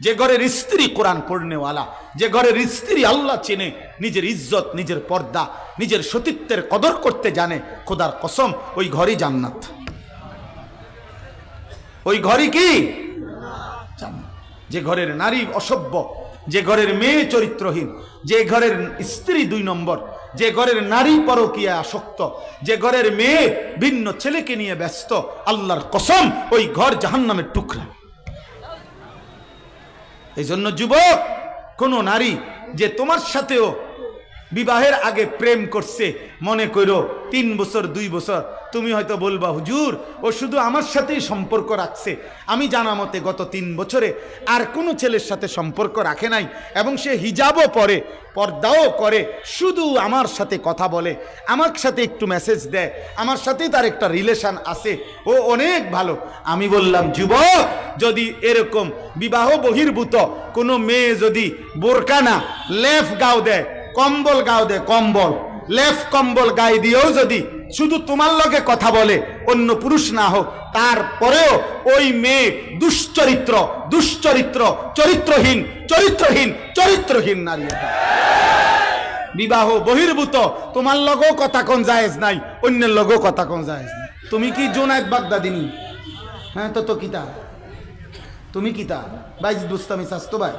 যে ঘরের স্ত্রী কোরআন পড়নেওয়ালা, যে ঘরের স্ত্রী আল্লাহ চেনে, নিজের ইজ্জত, নিজের পর্দা, নিজের সতীত্বের কদর করতে জানে, খোদার কসম, ওই ঘরই জান্নাত। ওই ঘরই কি? যে ঘরের নারী অসভ্য, যে ঘরের মেয়ে চরিত্রহীন, যে ঘরের স্ত্রী দুই নম্বর, যে ঘরের নারী পরকীয়া আসক্ত, যে ঘরের মেয়ে ভিন্ন ছেলেকে নিয়ে ব্যস্ত, আল্লাহর কসম, ওই ঘর জাহান্নামের টুকরা। এই জন্য যুবক কোনো নারী যে তোমার সাথেও বিবাহের আগে প্রেম করছে। মনে করো তিন বছর, দুই বছর, তুমি হয়তো বলবা, হুজুর, ও শুধু আমার সাথেই সম্পর্ক রাখছে। আমি জানা মতে গত তিন বছরে আর কোনো ছেলের সাথে সম্পর্ক রাখে নাই এবং সে হিজাবও পরে, পর্দাও করে, শুধু আমার সাথে কথা বলে, আমার সাথে একটু মেসেজ দেয়, আমার সাথেই তার একটা রিলেশন আছে। ও অনেক ভালো। আমি বললাম, যুবক, যদি এরকম বিবাহ বহির্ভূত কোনো মেয়ে যদি বোরকা না লেফ গাও দেয় কম্বল গাও দে, কম্বল। লেফ কম্বল গায়ে দিয়েও যদি। শুধু তোমার লগে কথা বলে, অন্য পুরুষ না হোক। তারপরেও ওই মেয়ে দুশ্চরিত্র দুশ্চরিত্র, চরিত্রহীন চরিত্রহীন চরিত্রহীন নারী বিবাহ বহির্ভূত, তোমার লগেও কথা কোন জায়েজ নাই, অন্যের লগেও কথা কোন জায়েজ নাই। তুমি কি জোনায়দ বাগদাদিনী? হ্যাঁ তো তো কিতা? তুমি কিতা? বাইজ দুস্তামি স্বাস্থ্য ভাই?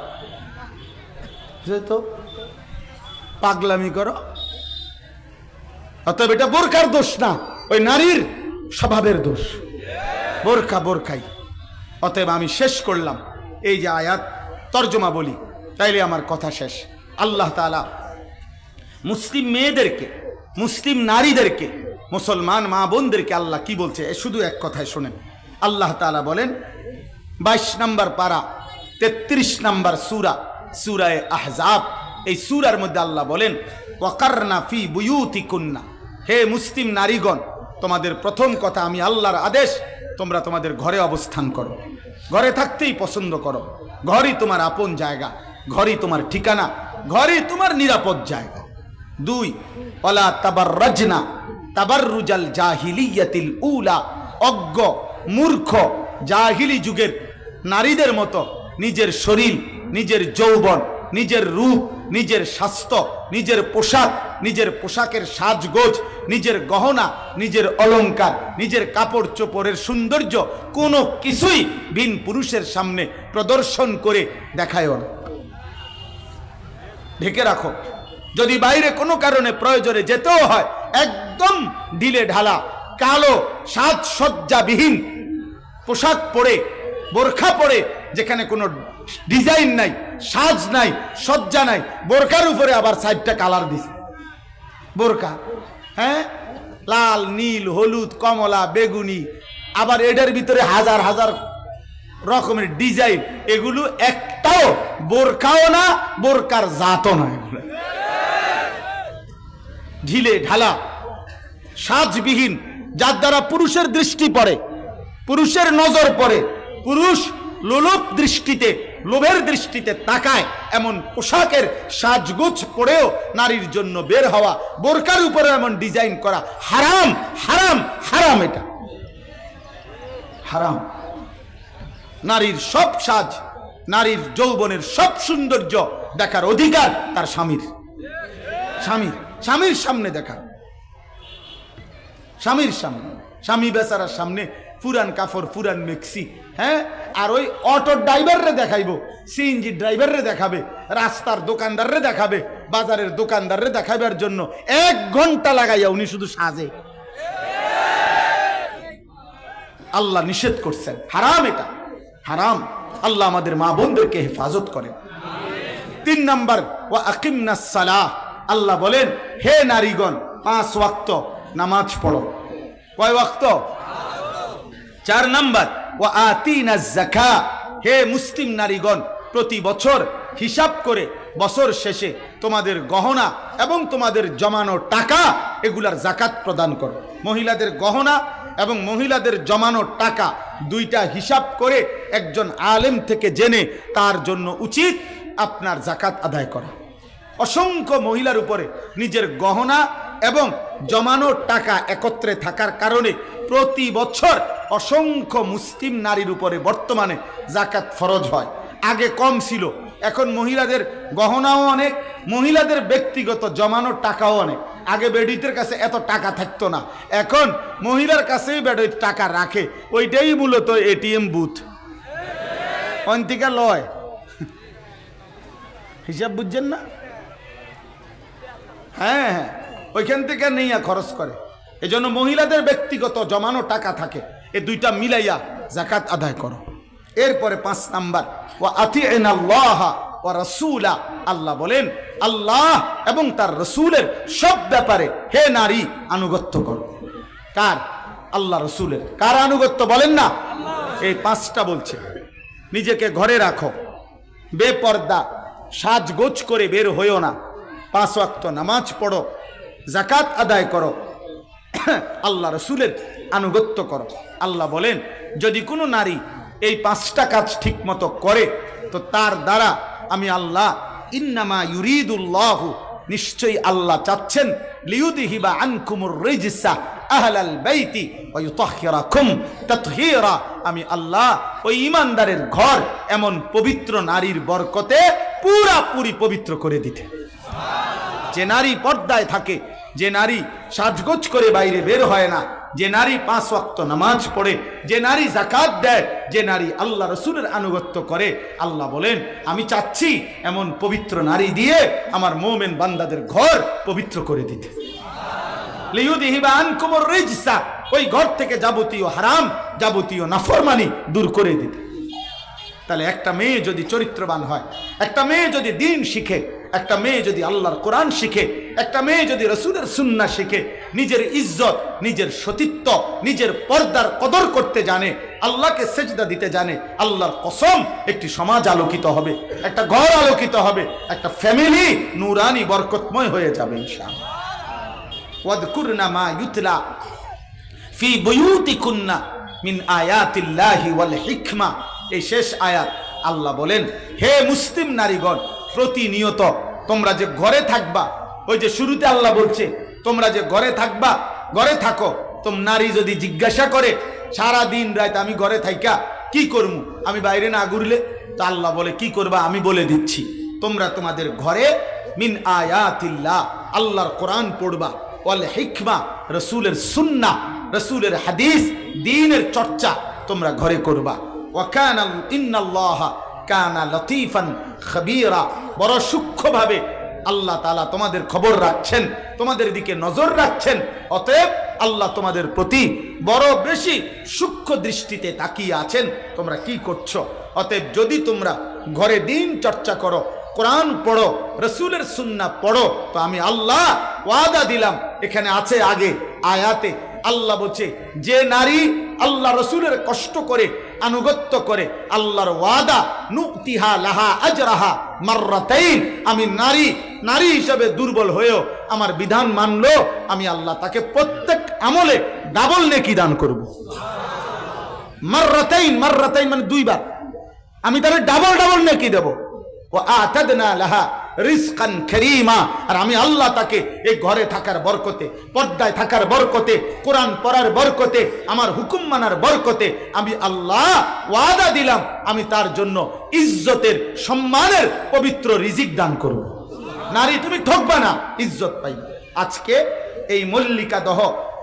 তো পাগলামি করো। অতএব এটা বোরকার দোষ না, ওই নারীর স্বভাবের দোষ। বোরকা বোরকাই। অতএব আমি শেষ করলাম এই যে আয়াত, তর্জমা বলি, তাইলে আমার কথা শেষ। আল্লাহ তালা মুসলিম মেয়েদেরকে, মুসলিম নারীদেরকে, মুসলমান মা বোনদেরকে আল্লাহ কি বলছে শুধু এক কথায় শোনেন। আল্লাহ তালা বলেন, বাইশ নম্বর পারা, তেত্রিশ নম্বর সুরা, সুরায় আহজাব। এই সুরার মধ্যে আল্লাহ বলেন, ওয়াকারনা ফি বুয়ুতি কুন্না হে মুসলিম নারীগণ, তোমাদের প্রথম কথা আমি আল্লাহর আদেশ, তোমরা তোমাদের ঘরে অবস্থান করো। ঘরে থাকতেই পছন্দ করো। ঘরই তোমার আপন জায়গা, ঘরই তোমার ঠিকানা, ঘরই তোমার নিরাপদ জায়গা। দুই অলা তাবার রজনা তাবার রুজাল জাহিলিয়াতিল উলা। অজ্ঞ, মূর্খ, জাহিলি যুগের নারীদের মতো নিজের শরীর, নিজের যৌবন নিজের রূপ, নিজের স্বাস্থ্য, নিজের পোশাক, নিজের পোশাকের সাজগোজ, নিজের গহনা, নিজের অলংকার, নিজের কাপড় চোপড়ের সৌন্দর্য কোনো কিছুই ভিন পুরুষের সামনে প্রদর্শন করে দেখায় না। ঢেকে রাখো। যদি বাইরে কোনো কারণে প্রয়োজনে যেতেও হয়, একদম ঢিলে ঢালা, কালো, সাজসজ্জাবিহীন পোশাক পরে, বোরখা পরে, যেখানে কোনো ডিজাইন নাই, সাজ নাই, সজ্জা নাই। বোরকার উপরে আবার সাইডটা কালার দিছে। বোরকা হ্যাঁ? লাল, নীল, হলুদ, কমলা, বেগুনি, আবার এটার ভিতরে হাজার হাজার রকমের ডিজাইন এগুলো একটাও বোরকাও না, বোরকার জাতও না এগুলো। ঢিলে, ঢালা, সাজবিহীন, যার দ্বারা পুরুষের দৃষ্টি পড়ে, পুরুষের নজর পড়ে, পুরুষ লোলুপ দৃষ্টিতে লোভের দৃষ্টিতে তাকায়, এমন পোশাকের সাজগুজ পড়েও নারীর জন্য বের হওয়া, বোরকার উপরে এমন ডিজাইন করা, হারাম হারাম হারাম এটা। হারাম। নারীর সব সাজ, নারীর যৌবনের সব সৌন্দর্য দেখার অধিকার তার স্বামীর। স্বামীর স্বামীর সামনে দেখা। স্বামীর সামনে, স্বামী বেচারার সামনে পুরান কাফর পুরান মেক্সি হ্যাঁ? আর ওই অটো ড্রাইভাররে দেখাইবো, সিএনজি ড্রাইভাররে দেখাবে, রাস্তার দোকানদাররে দেখাবে, বাজারের দোকানদাররে দেখাবার জন্য এক ঘণ্টা লাগাইয়া উনি শুধু সাজে। আল্লাহ নিষেধ করছেন। হারাম এটা। হারাম। আল্লাহ আমাদের মা বোনদেরকে হেফাজত করেন। তিন নাম্বার ও আকিমনা সালাহ। আল্লাহ বলেন, হে নারীগণ, পাঁচ ওয়াক্ত নামাজ পড়ো। কয় ওয়াক্ত? চার নাম্বার ও আতিনা জাকা হে মুসলিম নারীগণ, প্রতি বছর হিসাব করে বছর শেষে তোমাদের গহনা এবং তোমাদের জমানো টাকা এগুলার জাকাত প্রদান করো। মহিলাদের গহনা এবং মহিলাদের জমানো টাকা দুইটা হিসাব করে একজন আলেম থেকে জেনে তার জন্য উচিত আপনার জাকাত আদায় করা। অসংখ্য মহিলার উপরে নিজের গহনা এবং জমানো টাকা একত্রে থাকার কারণে প্রতি বছর অসংখ্য মুসলিম নারীর উপরে বর্তমানে জাকাত ফরজ হয়। আগে কম ছিল, এখন মহিলাদের গহনাও অনেক, মহিলাদের ব্যক্তিগত জমানোর টাকাও অনেক। আগে বেডিতের কাছে এত টাকা থাকতো না, এখন মহিলার কাছেই বেডি টাকা রাখে। ওইটাই মূলত এটিএম বুথ। অন্তিকা লয়। হিসাব বুঝছেন না? হ্যাঁ হ্যাঁ। ওইখান থেকে নেইয়া খরচ করে। এজন্য মহিলাদের ব্যক্তিগত জমানো টাকা থাকে। এ দুইটা মিলাইয়া জাকাত আদায় করো। এরপরে পাঁচ নাম্বার ও আতি ও রসুলা। আল্লাহ বলেন, আল্লাহ এবং তার রসুলের সব ব্যাপারে হে নারী, আনুগত্য করো। কার? আল্লাহ রসুলের। কার আনুগত্য বলেন না? এই পাঁচটা বলছে। নিজেকে ঘরে রাখো। বেপর্দা, সাজগোজ করে বের হইও না। পাঁচ ওয়াক্ত নামাজ পড়ো জাকাত আদায় করো। আল্লাহ রসুলের আনুগত্য করো। আল্লাহ বলেন, যদি কোনো নারী এই পাঁচটা কাজ ঠিক মতো করে, তো তার দ্বারা আমি আল্লাহ ইন্নামা ইউরিদুল্লাহু, নিশ্চয়ই আল্লাহ চাচ্ছেন, লিউদিহিবা আনকুমুর রিজসা আহলাল বাইতি ওয়া ইউতাহহিরাকুম তাতহীরা। আমি আল্লাহ ওই ইমানদারের ঘর এমন পবিত্র নারীর বরকতে পুরাপুরি পবিত্র করে দিতে। যে নারী পর্দায় থাকে, যে নারী সাজগোজ করে বাইরে বের হয় না যে নারী পাঁচ ওয়াক্ত নামাজ পড়ে, যে নারী জাকাত দেয়, যে নারী আল্লাহ রসুলের আনুগত্য করে, আল্লাহ বলেন, আমি চাচ্ছি এমন পবিত্র নারী দিয়ে আমার মোমেন বান্দাদের ঘর পবিত্র করে দিতে। ওই ঘর থেকে যাবতীয় হারাম, যাবতীয় নাফরমানি দূর করে দিতে। তাহলে একটা মেয়ে যদি চরিত্রবান হয়, একটা মেয়ে যদি দিন শিখে একটা মেয়ে যদি আল্লাহর কোরআন শিখে, একটা মেয়ে যদি রসুলের সুন্না শিখে, নিজের ইজ্জত, নিজের সতীত্ব, নিজের পর্দার কদর করতে জানে, আল্লাহকে সেজদা দিতে জানে, আল্লাহর কসম একটি সমাজ আলোকিত হবে, একটা ঘর আলোকিত হবে, একটা ফ্যামিলি নুরানি বরকতময় হয়ে যাবে ওয়াদকুরনা ইউতলা ফি মিন এই শেষ আয়াত আল্লাহ বলেন, হে মুসলিম নারীগণ প্রতিনিয়ত তোমরা যে ঘরে থাকবা, ওই যে শুরুতে আল্লাহ বলছে, তোমরা যে ঘরে থাকবা, ঘরে থাকো। তোম নারী যদি জিজ্ঞাসা করে সারা দিন রাত আমি ঘরে থাইকা, কি করমু? আমি বাইরে না ঘুরলে? তা আল্লাহ বলে, কি করবা? আমি বলে দিচ্ছি। তোমরা তোমাদের ঘরে মিন আয়াতিল্লাহ, আল্লাহর কোরআন পড়বা, ওয়াল হিকমা, রসুলের সুন্না রসুলের হাদিস, দিনের চর্চা তোমরা ঘরে করবা। ওয়াকানা ইন্নাল্লাহা কানা লতিফান খবীরা, বড় সূক্ষ্মভাবে আল্লাহ তালা তোমাদের খবর রাখছেন, তোমাদের দিকে নজর রাখছেন, অতএব আল্লাহ তোমাদের প্রতি বড় বেশি সূক্ষ্ম দৃষ্টিতে তাকিয়ে আছেন, তোমরা কি করছ? অতএব যদি তোমরা ঘরে দিন চর্চা করো, কোরআন পড়ো, রসুলের সুন্না পড়ো, তো আমি আল্লাহ ওয়াদা দিলাম, এখানে আছে আগে আয়াতে আল্লাহ বলছে, যে নারী আল্লাহ রসুলের কষ্ট করে, আনুগত্য করে, আল্লাহর ওয়াদা, নুতিহা লাহা আজরাহা মাররাতাইন। আমি নারী নারী হিসাবে দুর্বল হয়েও আমার বিধান মানলো, আমি আল্লাহ তাকে প্রত্যেক আমলে ডাবল নেকি দান করব। মাররাতাইন মাররাতাইন মানে দুইবার। আমি তাহলে ডাবল ডাবল নেকি দেব। ও আতাদনা লাহা রিজকান কারীমা। আর আমি আল্লাহ তাকে এই ঘরে থাকার বরকতে, পর্দায় থাকার বরকতে, কোরআন পড়ার বরকতে, আমার হুকুম মানার বরকতে আমি আল্লাহ ওয়াদা দিলাম। আমি তার জন্য ইজ্জতের সম্মানের পবিত্র রিজিক দান করব। নারী, তুমি ঠকবা না, ইজ্জত পাইবে। আজকে এই মল্লিকা দহ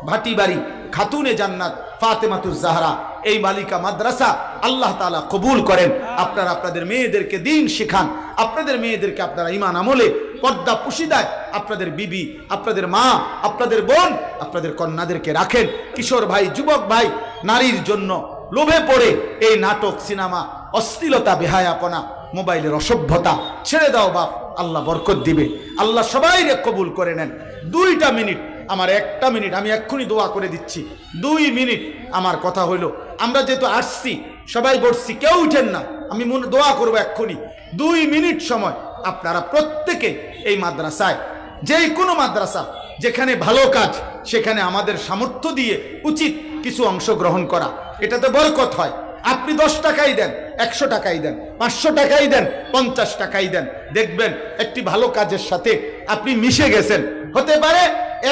ভাটিবাড়ি খাতুনে জান্নাত ফাতেমাতুজ জাহরা এই মালিকা মাদ্রাসা আল্লাহ তাআলা কবুল করেন। আপনারা আপনাদের মেয়েদেরকে দিন শেখান। আপনাদের মেয়েদেরকে আপনারা ইমান আমলে পর্দা পুশিদায় আপনাদের বিবি, আপনাদের মা, আপনাদের বোন, আপনাদের কন্যাদেরকে রাখেন। কিশোর ভাই, যুবক ভাই, নারীর জন্য লোভে পড়ে এই নাটক, সিনেমা অশ্লীলতা, বেহায়াপনা, মোবাইলের অসভ্যতা, ছেড়ে দাও বাপ, আল্লাহ বরকত দিবে। আল্লাহ সবাই কবুল করে নেন। দুইটা মিনিট, আমার একটা মিনিট, আমি এক্ষুনি দোয়া করে দিচ্ছি। দুই মিনিট, আমার কথা হইল আমরা যেহেতু আসছি, সবাই বসছি, কেউ উঠেন না। আমি মনে, দোয়া করব এক্ষুনি। দুই মিনিট সময় আপনারা প্রত্যেকে এই মাদ্রাসায় যেই কোনো মাদ্রাসা, যেখানে ভালো কাজ, সেখানে আমাদের সামর্থ্য দিয়ে উচিত কিছু অংশগ্রহণ করা। এটাতে বরকত হয়। আপনি দশ টাকাই দেন, একশো টাকাই দেন, পাঁচশো টাকাই দেন, পঞ্চাশ টাকাই দেন। দেখবেন একটি ভালো কাজের সাথে আপনি মিশে গেছেন। হতে পারে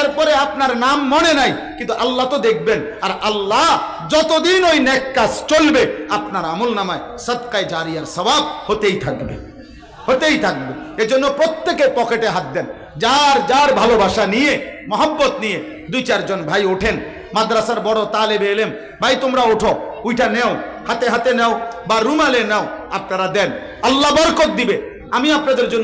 এরপরে আপনার নাম মনে নাই, কিন্তু আল্লাহ তো দেখবেন। আর আল্লাহ যতদিন ওই নেক কাজ চলবে, আপনার আমল নামায় সৎকায় জারিয়ার সবাব হতেই থাকবে। হতেই থাকবে। এজন্য প্রত্যেকে পকেটে হাত দেন। যার যার ভালোবাসা নিয়ে, মহব্বত নিয়ে দুই, চারজন ভাই ওঠেন, মাদ্রাসার বড় তালেবে এলেম, ভাই, তোমরা ওঠো ওইটা নেও, হাতে হাতে নাও, বা রুমালে নাও, আপনারা দেন। আল্লাহ বরকত দিবে। আমি আপনাদের জন্য